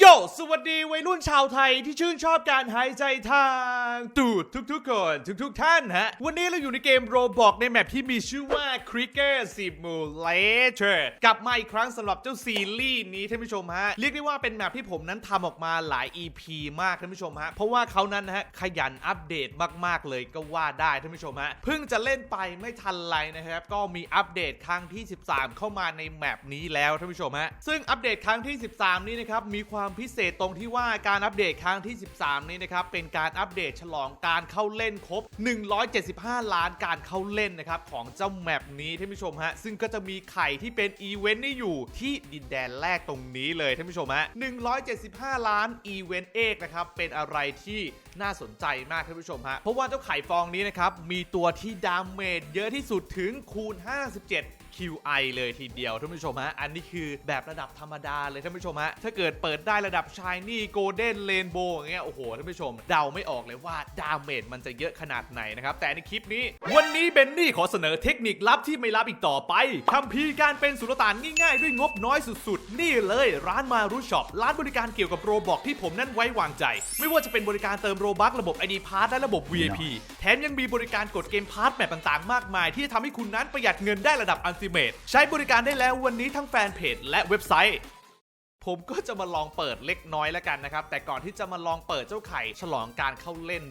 โยสวัสดีวัยรุ่นชาวไทยที่ชื่นชอบการหายใจทางตูดทุกๆคนทุกๆท่านฮะ วันนี้เราอยู่ในเกมโรบอกในแมปที่มีชื่อว่า Cricket Simulator กลับมาอีกครั้งสำหรับเจ้าซีรีส์นี้ท่านผู้ชมฮะ เรียกได้ว่าเป็นแมปที่ผมนั้นทำออกมาหลาย EP มากท่านผู้ชมฮะ เพราะว่าเขานั้นฮะขยันอัปเดตมากๆเลยก็ว่าได้ท่านผู้ชมฮะ เพิ่งจะเล่นไปไม่ทันไรนะครับ ก็มีอัปเดตครั้งที่ 13 เข้ามาในแมปนี้แล้วท่านผู้ชมฮะซึ่งอัปเดตครั้งที่ 13 นี้นะครับมีความพิเศษตรงที่ว่าการอัปเดตครั้งที่ 13 นี้นะครับ เป็นการอัปเดตฉลองการเข้าเล่นครบ 175 ล้านการเข้าเล่นนะครับ ของเจ้าแมปนี้ท่านผู้ชมฮะ ซึ่งก็จะมีไข่ที่เป็นอีเวนต์นี่อยู่ที่ดินแดนแรกตรงนี้เลยท่านผู้ชมฮะ 175 ล้านอีเวนต์เอกนะครับ เป็นอะไรที่น่าสนใจมากท่านผู้ชมฮะ เพราะว่าเจ้าไข่ฟองนี้นะครับ มีตัวที่ดาเมจเยอะที่สุดถึงคูณ 57 QI เลยทีเดียวท่านผู้ชมฮะ อันนี้คือแบบระดับธรรมดาเลยท่านผู้ชมฮะ ถ้าเกิดเปิดได้ระดับ Shiny Golden Rainbow อย่างเงี้ย โอ้โห ท่านผู้ชม เดาไม่ออกเลยว่าดาเมจมันจะเยอะขนาดไหนนะครับ แต่ในคลิปนี้ วันนี้เบนนี่ขอเสนอเทคนิคลับที่ไม่ลับอีกต่อไปคัมภีร์การเป็นสุลต่านง่ายๆ ด้วยงบน้อยสุดๆ นี่เลยร้านมารุช็อปร้านบริการเกี่ยวกับโรบอกที่ผมนั้นไว้วางใจ ไม่ว่าจะเป็นบริการเติมโรบัคระบบ ID Pass และระบบ VIP แถมยังมีบริการกดเกมพาร์ทแมปต่างๆ มากมาย ที่จะทำให้คุณนั้นประหยัดเงินได้ระดับอันติเมตใช้บริการได้แล้ววันนี้ทั้งแฟนเพจและเว็บไซต์ ผมก็จะมาลองเปิดเล็กน้อยแล้วกันนะครับ แต่ก่อนที่จะมาลองเปิดเจ้าไข่ฉลองการเข้าเล่น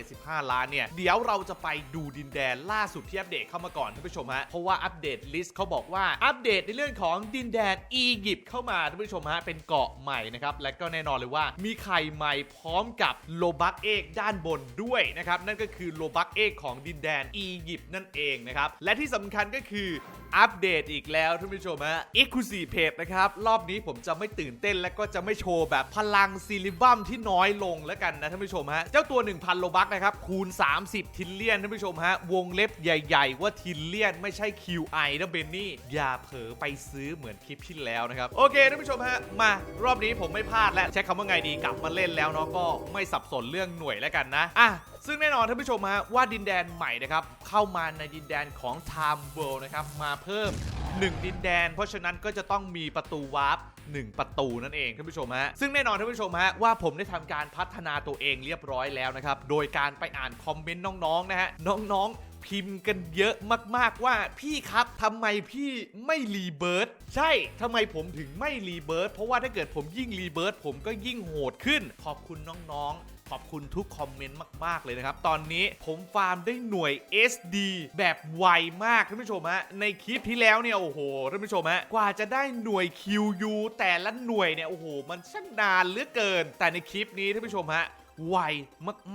175 ล้านเนี่ย เดี๋ยวเราจะไปดูดินแดนล่าสุดที่อัปเดตเข้ามาก่อนท่านผู้ชมฮะ เพราะว่าอัปเดตลิสต์เขาบอกว่าอัปเดตในเรื่องของดินแดนอียิปต์เข้ามาท่านผู้ชมฮะเป็นเกาะใหม่นะครับ และก็แน่นอนเลยว่ามีไข่ใหม่พร้อมกับโลบักเอกด้านบนด้วยนะครับ นั่นก็คือโลบักเอกของดินแดนอียิปต์นั่นเองนะครับ และที่สำคัญก็คือ อัปเดตอีกแล้วท่านผู้ชมฮะ e x c l u s i v e Page นะครับ รอบนี้ผมจะไม่ตื่นเต้นและก็จะไม่โชว์แบบพลังซิลิบัมที่น้อยลงแล้วกันนะท่านผู้ชมฮะ เจ้าตัว 1,000 โลบักนะครับ คูณ 30 ทิลเลียนท่านผู้ชมฮะ วงเล็บใหญ่ๆ ว่าทิลเลียนไม่ใช่ QI นะเบนนี่ อย่าเผลอไปซื้อเหมือนคลิปที่แล้วนะครับ โอเคท่านผู้ชมฮะ มารอบนี้ผมไม่พลาดแล้วใช้คำว่าไงดีกลับมาเล่นแล้วเนาะก็ไม่สับสนเรื่องหน่วยแล้วกันนะอะ ซึ่งแน่นอนท่านผู้ชมฮะว่าดินแดนใหม่นะครับเข้ามาในดินแดนของ Time World นะครับมาเพิ่ม 1 ดินแดน เพราะฉะนั้นก็จะต้องมีประตูวาร์ป1ประตูนั่นเองท่านผู้ชมฮะซึ่งแน่นอนท่านผู้ชมฮะว่าผมได้ทำการพัฒนาตัวเองเรียบร้อยแล้วนะครับโดยการไปอ่านคอมเมนต์น้องๆนะฮะน้องๆพิมพ์กันเยอะมากๆว่าพี่ครับทำไมพี่ไม่รีเบิร์ตใช่ทำไมผมถึงไม่รีเบิร์ตเพราะว่าถ้าเกิดผมยิ่งรีเบิร์ตผมก็ยิ่งโหดขึ้น ขอบคุณน้องๆ ขอบคุณทุกคอมเมนต์มาก ๆ เลยนะครับ ตอนนี้ผมฟาร์มได้หน่วย SD แบบไวมากท่านผู้ชมฮะในคลิปที่แล้วเนี่ยโอ้โหท่านผู้ชมฮะกว่าจะได้หน่วย QU แต่ละหน่วยเนี่ยโอ้โหมันช่างนานเหลือเกิน แต่ในคลิปนี้ท่านผู้ชมฮะไว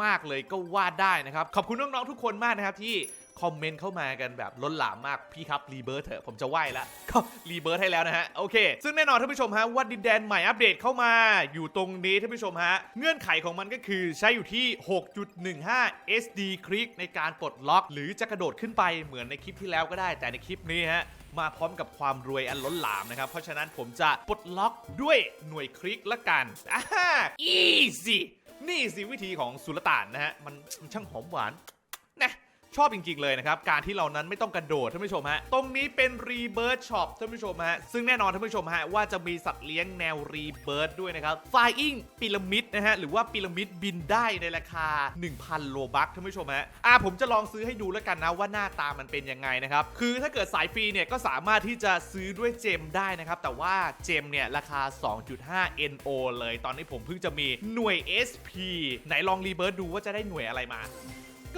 มาก ๆ เลยก็ว่าได้นะครับ ขอบคุณน้อง ๆ ทุกคนมากนะครับที่ คอมเมนต์เข้ามากันแบบล้นหลามมาก พี่ครับรีเบิร์เถอะผมจะไหวแล้วก็รีเบิร์ให้แล้วนะฮะ โอเค ซึ่งแน่นอนท่านผู้ชมฮะว่าดินแดนใหม่อัปเดตเข้ามาอยู่ตรงนี้ท่านผู้ชมฮะ เงื่อนไขของมันก็คือใช้อยู่ที่ 6.15 SD คลิกในการปลดล็อก หรือจะกระโดดขึ้นไปเหมือนในคลิปที่แล้วก็ได้แต่ในคลิปนี้ฮะมาพร้อมกับความรวยอันล้นหลามนะครับ เพราะฉะนั้นผมจะปลดล็อกด้วยหน่วยคลิกละกันอ่า easy นี่สิวิธีของสุลต่านนะฮะ มันมันช่างหอมหวานนะ ชอบจริง ๆ เลยนะครับ การที่เรานั้นไม่ต้องกระโดดท่านผู้ชมฮะ ตรงนี้เป็นรีเบิร์ s ช็อปท่านผู้ชมฮะ ซึ่งแน่นอนท่านผู้ชมฮะว่าจะมีสัตว์เลี้ยงแนวรีเบิร์ด้วยนะครับไฟอิงพีระมิดนะฮะหรือว่าพีระมิดบินได้ในราคา 1,000 โลบัคท่านผู้ชมฮะอะผมจะลองซื้อให้ดูแล้วกันนะว่าหน้าตามันเป็นยังไงนะครับคือถ้าเกิดสายฟรีเนี่ยก็สามารถที่จะซื้อด้วยเจมได้นะครับแต่ว่าเจมเนี่ยราคา 2.5 NO เลย ตอนนี้ผมเพิ่งจะมีหน่วย SP ไหนลองรีเบิร์ดูว่าจะได้หน่วยอะไรมา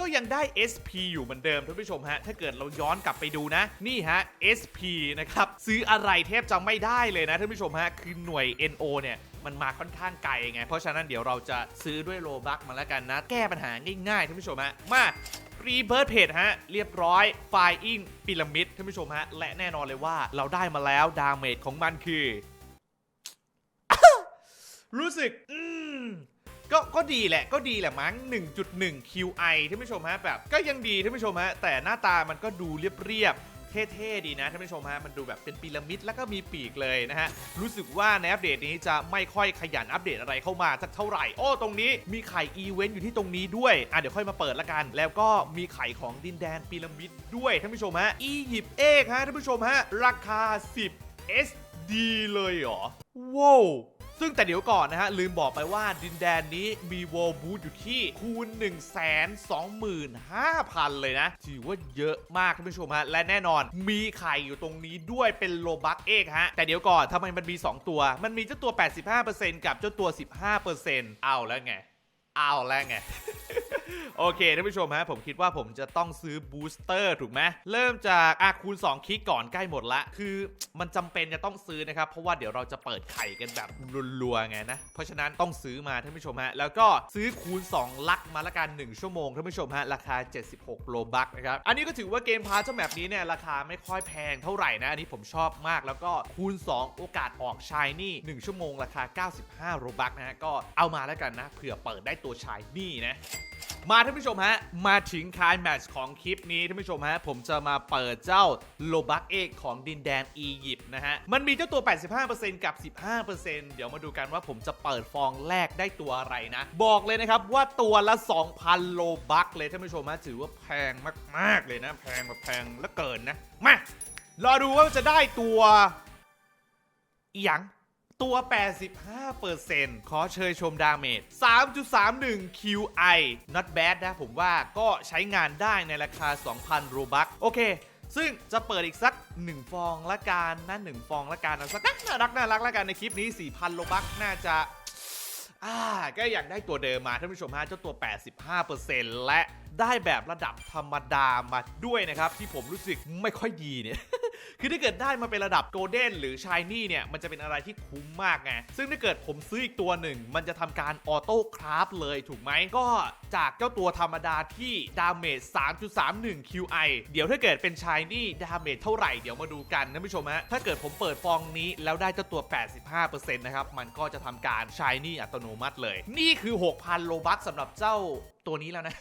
ก็ยังได้ SP อยู่เหมือนเดิมท่านผู้ชมฮะ ถ้าเกิดเราย้อนกลับไปดูนะ นี่ฮะ SP นะครับ ซื้ออะไรแทบจะไม่ได้เลยนะท่านผู้ชมฮะ คือหน่วย NO เนี่ยมันมาค่อนข้างไกลไง เพราะฉะนั้นเดี๋ยวเราจะซื้อด้วยโลบักมาแล้วกันนะ แก้ปัญหาง่ายๆท่านผู้ชมฮะ มารีเบิร์ p เพจฮะ เรียบร้อยไฟอิงพีระมิดท่านผู้ชมฮะ และแน่นอนเลยว่าเราได้มาแล้วดาเมจของมันคือ รู้สึก อืม ก็ก็ดีแหละก็ดีแหละมั้ง 1.1 QI ท่านผู้ชมฮะแบบก็ยังดีท่านผู้ชมฮะแต่หน้าตามันก็ดูเรียบๆเท่ๆดีนะท่านผู้ชมฮะมันดูแบบเป็นพีระมิดแล้วก็มีปีกเลยนะฮะ รู้สึกว่าในอัปเดตนี้จะไม่ค่อยขยันอัปเดตอะไรเข้ามาสักเท่าไหร่ โอ้ตรงนี้มีไข่อีเวนต์อยู่ที่ตรงนี้ด้วย อะเดี๋ยวค่อยมาเปิดละกัน แล้วก็มีไข่ของดินแดนพีระมิดด้วยท่านผู้ชมฮะอียิปต์เอกฮะท่านผู้ชมฮะราคา 10 SD เลยเหรอว้าว ซึ่งแต่เดี๋ยวก่อนนะฮะ ลืมบอกไปว่าดินแดนนี้มีวอลบูธอยู่ที่คูณ 1 2 5 0 0 0 เลยนะ ถือว่าเยอะมากท่านผู้ชมฮะ และแน่นอนมีไข่อยู่ตรงนี้ด้วยเป็นโลบักเอกฮะ แต่เดี๋ยวก่อนทำไมมันมี 2 ตัว มันมีเจ้าตัว 85%กับเจ้าตัว 15%เอาแล้วไง เอาแล้วไง โอเคท่านผู้ชมฮะผมคิดว่าผมจะต้องซื้อบูสเตอร์ถูกไหมเริ่มจากอาคูณ 2 คลิกก่อนใกล้หมดละ คือมันจำเป็นจะต้องซื้อนะครับ เพราะว่าเดี๋ยวเราจะเปิดไข่กันแบบรัวๆไงนะ เพราะฉะนั้นต้องซื้อมาท่านผู้ชมฮะแล้วก็ซื้อคูณ 2 ลักมาละกัน 1 ชั่วโมงท่านผู้ชมฮะราคา 76 โลบักนะครับอันนี้ก็ถือว่าเกมพาร์ทเจ้าแบบนี้เนี่ยราคาไม่ค่อยแพงเท่าไหร่นะอันนี้ผมชอบมากแล้วก็คูณ 2 โอกาสออกชายนี่1ชั่วโมงราคา 95 โลบักนะฮะก็เอามาแล้วกันนะเผื่อเปิดได้ตัวชายนี่นะมาท่านผู้ชมฮะ มาถึงคายแมตช์ของคลิปนี้ท่านผู้ชมฮะ ผมจะมาเปิดเจ้าโลบักเอกของดินแดนอียิปต์นะฮะ มันมีเจ้าตัว 85%กับ 15%เดี๋ยวมาดูกันว่าผมจะเปิดฟองแรกได้ตัวอะไรนะ บอกเลยนะครับว่าตัวละ 2,000 โลบักเลยท่านผู้ชมฮะ ถือว่าแพงมาก ๆ เลยนะ แพงแบบแพงเหลือเกินนะ มารอดูว่าจะได้ตัวอีหยัง ตัว 85%ขอเชิญชมดาเมจ 3.31 QI not bad นะผมว่าก็ใช้งานได้ในราคา 2,000 โรบักโอเคซึ่งจะเปิดอีกสัก 1 ฟองละกันนะ1ฟองละกันเอาสักน่ารักน่ารักละกันในคลิปนี้ 4,000โรบักน่าจะอ่าก็อยากได้ตัวเดิมมาท่านผู้ชมฮะเจ้าตัว 85%และได้แบบระดับธรรมดามาด้วยนะครับ ที่ผมรู้สึกไม่ค่อยดีเนี่ย คือถ้าเกิดได้มาเป็นระดับโกลเด้นหรือชายนี่เนี่ย มันจะเป็นอะไรที่คุ้มมากไง ซึ่งถ้าเกิดผมซื้ออีกตัวหนึ่ง มันจะทำการออโต้คราฟเลยถูกไหม ก็จากเจ้าตัวธรรมดาที่ดาเมจ 3.31 QI เดี๋ยวถ้าเกิดเป็นชายนี่ดาเมจเท่าไหร่ เดี๋ยวมาดูกันท่านผู้ชมฮะ ถ้าเกิดผมเปิดฟองนี้แล้วได้เจ้าตัว 85%นะครับ มันก็จะทำการชายนี่อัตโนมัติเลย นี่คือ 6,000 โลบัคสำหรับเจ้าตัวนี้แล้วนะ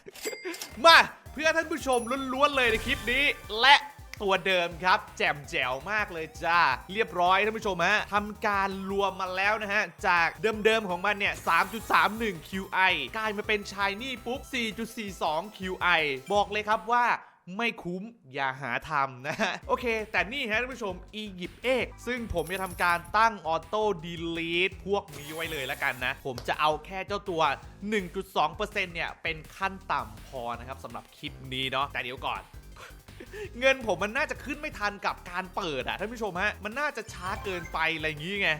มาเพื่อท่านผู้ชมล้วนๆเลยในคลิปนี้และ ตัวเดิมครับ แจ่มแจ๋วมากเลยจ้า เรียบร้อยท่านผู้ชมฮะทำการรวมมาแล้วนะฮะ จากเดิมๆของมันเนี่ย 3.31 QI กลายมาเป็นชายนี่ปุ๊บ 4.42 QI บอกเลยครับว่าไม่คุ้มอย่าหาทำนะฮะ โอเค แต่นี่ฮะท่านผู้ชมอียิปต์เอกซึ่งผมจะทำการตั้งออโต้ดีลีทพวกนี้ไว้เลยแล้วกันนะ ผมจะเอาแค่เจ้าตัว 1.2%เนี่ย เป็นขั้นต่ำพอนะครับสำหรับคลิปนี้เนาะแต่เดี๋ยวก่อน เงินผมมันน่าจะขึ้นไม่ทันกับการเปิดอะท่านผู้ชมฮะมันน่าจะช้าเกินไปอะไรอย่างงี้ไง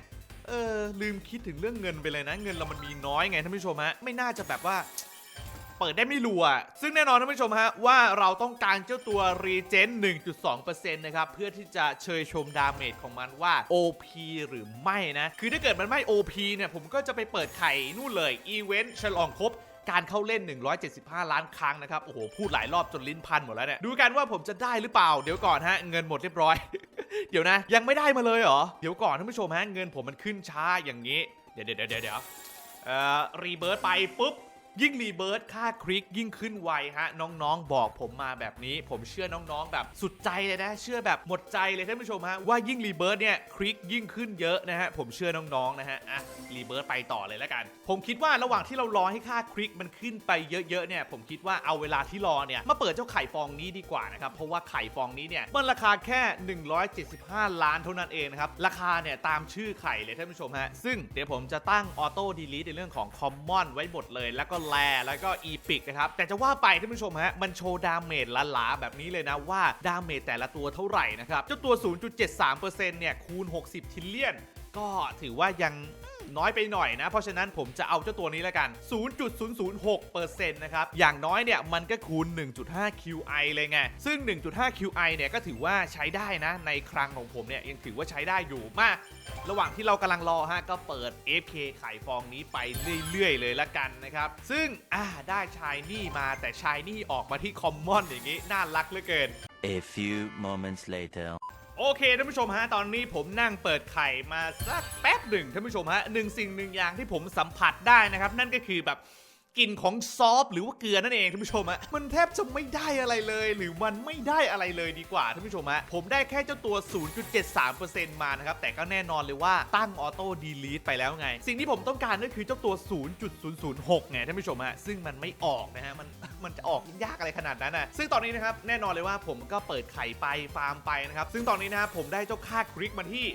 เออลืมคิดถึงเรื่องเงินไปเลยนะ เงินเรามันมีน้อยไงท่านผู้ชมฮะไม่น่าจะแบบว่า เปิดได้ไม่รัว ซึ่งแน่นอนท่านผู้ชมฮะว่าเราต้องการเจ้าตัว Regen 1.2%นะครับเพื่อที่จะเชยชมดาเมจของมันว่า OP หรือไม่นะ คือถ้าเกิดมันไม่ OP เนี่ยผมก็จะไปเปิดไข่นู่นเลยอีเวนต์ฉลองครบ การเข้าเล่น 175 ล้านครั้งนะครับ โอ้โห พูดหลายรอบจนลิ้นพันหมดแล้วเนี่ย ดูกันว่าผมจะได้หรือเปล่า เดี๋ยวก่อนฮะ เงินหมดเรียบร้อย เดี๋ยวนะ ยังไม่ได้มาเลยเหรอ เดี๋ยวก่อนท่านผู้ชมฮะ เงินผมมันขึ้นช้าอย่างนี้ เดี๋ยวเดี๋ยวเดี๋ยวเดี๋ยวเอ่อ รีเบิร์ตไปปุ๊บ ยิ่งรีเบิร์ตค่าคลิกยิ่งขึ้นไวฮะ น้องๆ บอกผมมาแบบนี้ ผมเชื่อน้องๆ แบบสุดใจเลยนะ เชื่อแบบหมดใจเลยท่านผู้ชมฮะ ว่ายิ่งรีเบิร์ตเนี่ยคลิกยิ่งขึ้นเยอะนะฮะ ผมเชื่อน้องๆ นะฮะ อะรีเบิร์ตไปต่อเลยแล้วกัน ผมคิดว่าระหว่างที่เรารอให้ค่าคลิกมันขึ้นไปเยอะๆ เนี่ย ผมคิดว่าเอาเวลาที่รอเนี่ยมาเปิดเจ้าไข่ฟองนี้ดีกว่านะครับ เพราะว่าไข่ฟองนี้เนี่ยมันราคาแค่ 175 ล้านเท่านั้นเองนะครับ ราคาเนี่ยตามชื่อไข่เลยท่านผู้ชมฮะ ซึ่งเดี๋ยวผมจะตั้งออโต้ดีลีทในเรื่องของคอมมอนไว้หมดเลยแล้วก็แลแล้วก็อีพิกนะครับแต่จะว่าไปท่านผู้ชมฮะมันโชว์ดาเมจหลาๆแบบนี้เลยนะว่าดาเมจแต่ละตัวเท่าไหร่นะครับเจ้าตัว 0.73%เนี่ยคูณ 60ทิลเลียน ก็ถือว่ายัง น้อยไปหน่อยนะ เพราะฉะนั้นผมจะเอาเจ้าตัวนี้แล้วกัน 0.006%นะครับ อย่างน้อยเนี่ยมันก็คูณ 1.5 QI เลยไง ซึ่ง 1.5 QI เนี่ยก็ถือว่าใช้ได้นะ ในครั้งของผมเนี่ยยังถือว่าใช้ได้อยู่มาก ระหว่างที่เรากำลังรอฮะก็เปิด FK ไข่ฟองนี้ไปเรื่อยๆ เลยละกันนะครับ ซึ่งอ่าได้ชายนี่มาแต่ชายนี่ออกมาที่คอมมอนอย่างนี้น่ารักเหลือเกิน A few moments later. โอเคท่านผู้ชมฮะตอนนี้ผมนั่งเปิดไข่มาสักแป๊บหนึ่งท่านผู้ชมฮะหนึ่งสิ่งหนึ่งอย่างที่ผมสัมผัสได้นะครับ นั่นก็คือแบบ กลิ่นของซอฟหรือว่าเกลือนั่นเองท่านผู้ชมฮะมันแทบจะไม่ได้อะไรเลย หรือมันไม่ได้อะไรเลยดีกว่าท่านผู้ชมฮะผมได้แค่เจ้าตัว 0.73%มานะครับแต่ก็แน่นอนเลยว่าตั้งออโต้ดีลีทไปแล้วไง สิ่งที่ผมต้องการก็คือเจ้าตัว 0.006ไงท่านผู้ชมฮะซึ่งมันไม่ออกนะฮะมันมันจะออกยากอะไรขนาดนั้นนะซึ่งตอนนี้นะครับแน่นอนเลยว่าผมก็เปิดไข่ไปฟาร์มไปนะครับซึ่งตอนนี้นะครับผมได้เจ้าค่าคลิกมาที่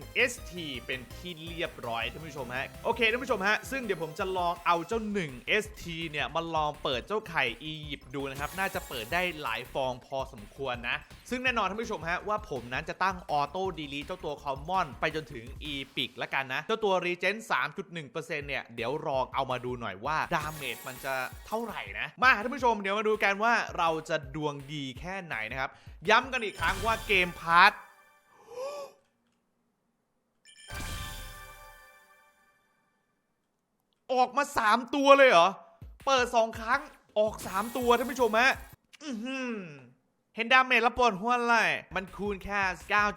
1 ST เป็นที่เรียบร้อยท่านผู้ชมฮะโอเคท่านผู้ชมฮะซึ่งเดี๋ยวผมจะลองเอาเจ้า 1 ST เนี่ยมาลองเปิดเจ้าไข่อียิปต์ดูนะครับ น่าจะเปิดได้หลายฟองพอสมควรนะ ซึ่งแน่นอนท่านผู้ชมฮะว่าผมนั้นจะตั้งออโต้ดีลีเจ้าตัวคอมมอนไปจนถึง e p i c แล้วกันนะ เจ้าตัว Regen 3.1%เนี่ยเดี๋ยวลองเอามาดูหน่อยว่าดาเมจมันจะเท่าไหร่นะ มาท่านผู้ชมเดี๋ยวมาดูกันว่าเราจะดวงดีแค่ไหนนะครับ ย้ำกันอีกครั้งว่าเกมพาร์ท ออกมา 3 ตัวเลยเหรอ เปิด 2 ครั้งออก 3 ตัวท่านผู้ชมฮะอื้อหือ เห็นดาเมจแล้วปวดหัวเลย มันคูณแค่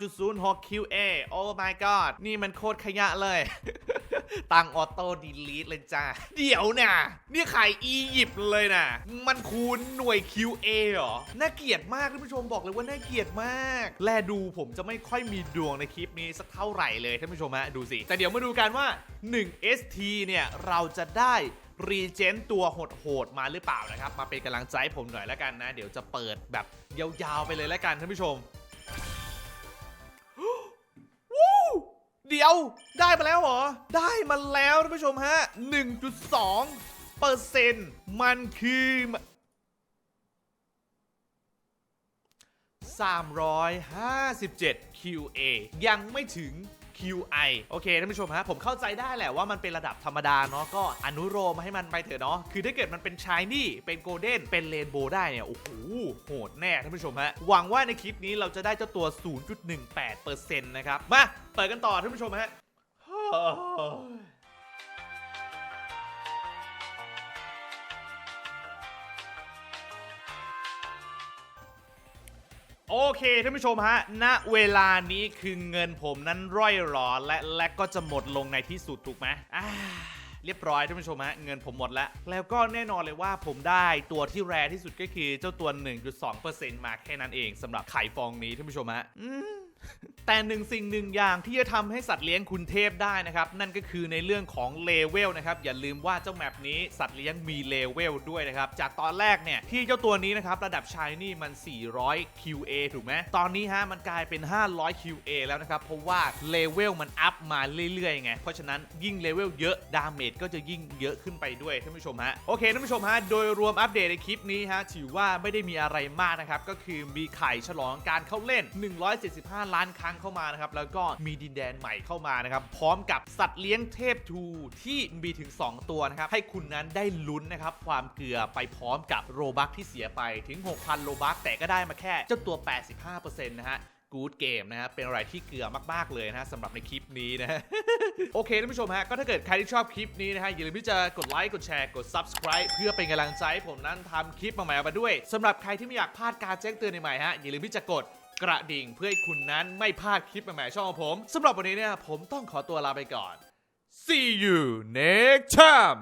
9.06 QA โอ้ my god นี่มันโคตรขยะเลย ตังออโต้ดีลีทเลยจ้า เดี๋ยวนะนี่ขายอียิปต์เลยนะ มันคูณหน่วย QA เหรอ น่าเกลียดมากท่านผู้ชมบอกเลยว่าน่าเกลียดมาก แลดูผมจะไม่ค่อยมีดวงในคลิปนี้สักเท่าไหร่เลยท่านผู้ชมฮะดูสิ แต่เดี๋ยวมาดูกันว่า 1 ST เนี่ยเราจะได้ รีเจนตัวโหดๆมาหรือเปล่านะครับ มาเป็นกำลังใจผมหน่อยแล้วกันนะ เดี๋ยวจะเปิดแบบยาวๆไปเลยแล้วกันท่านผู้ชมวู้เดี๋ยวได้มาแล้วเหรอ ได้มาแล้วท่านผู้ชมฮะ 1.2เปอร์เซ็นต์มันคือ357 QA ยังไม่ถึง QI โอเคท่านผู้ชมฮะผมเข้าใจได้แหละว่ามันเป็นระดับธรรมดาเนาะก็อนุโรมให้มันไปเถอะเนาะคือถ้าเกิดมันเป็นชายนี่เป็นโกลเด้นเป็นเรนโบว์ได้เนี่ยโอ้โหโหดแน่ท่านผู้ชมฮะหวังว่าในคลิปนี้เราจะได้เจ้าตัว 0.18%นะครับมาเปิดกันต่อท่านผู้ชมฮะ โอเคท่านผู้ชมฮะ ณ เวลานี้คือเงินผมนั้นร่อยหรอและและก็จะหมดลงในที่สุดถูกไหมอ่าเรียบร้อยท่านผู้ชมฮะเงินผมหมดแล้ว แล้วก็แน่นอนเลยว่าผมได้ตัวที่แรที่สุดก็คือเจ้าตัว 1.2%มาแค่นั้นเองสำหรับไข่ฟองนี้ท่านผู้ชมฮะอืม แต่หนึ่งสิ่งหนึ่งอย่างที่จะทำให้สัตว์เลี้ยงคุณเทพได้นะครับ นั่นก็คือในเรื่องของเลเวลนะครับ อย่าลืมว่าเจ้าแมปนี้สัตว์เลี้ยงมีเลเวลด้วยนะครับ จากตอนแรกเนี่ย ที่เจ้าตัวนี้นะครับ ระดับชายนี่มัน 400 QA ถูกไหมตอนนี้ฮะมันกลายเป็น 500 QA แล้วนะครับ เพราะว่าเลเวลมันอัพมาเรื่อยๆไงเพราะฉะนั้นยิ่งเลเวลเยอะดาเมจก็จะยิ่งเยอะขึ้นไปด้วยท่านผู้ชมฮะโอเคท่านผู้ชมฮะโดยรวมอัปเดตในคลิปนี้ฮะถือว่าไม่ได้มีอะไรมากนะครับก็คือมีไข่ฉลองการเข้าเล่น 175ล้านครั้งเข้ามานะครับ แล้วก็มีดินแดนใหม่เข้ามานะครับ พร้อมกับสัตว์เลี้ยงเทพทูที่มีถึง 2 ตัวนะครับ ให้คุณนั้นได้ลุ้นนะครับ ความเกลือไปพร้อมกับโรบัคที่เสียไปถึง 6,000 โรบัคแต่ก็ได้มาแค่เจ้าตัว 85%นะฮะกู๊ดเกมนะฮะเป็นอะไรที่เกลือมากๆเลยนะฮะสำหรับในคลิปนี้นะ โอเคท่านผู้ชมฮะ ก็ถ้าเกิดใครที่ชอบคลิปนี้นะฮะ อย่าลืมที่จะกดไลค์ กดแชร์ กด subscribe เพื่อเป็นกำลังใจให้ผมนั้นทำคลิปใหม่ๆมาด้วยสำหรับใครที่ไม่อยากพลาดการแจ้งเตือนใหม่ๆฮะอย่าลืมที่จะกด กระดิ่งเพื่อให้คุณนั้นไม่พลาดคลิปใหม่ๆช่องของผมสำหรับวันนี้เนี่ยผมต้องขอตัวลาไปก่อน see you next time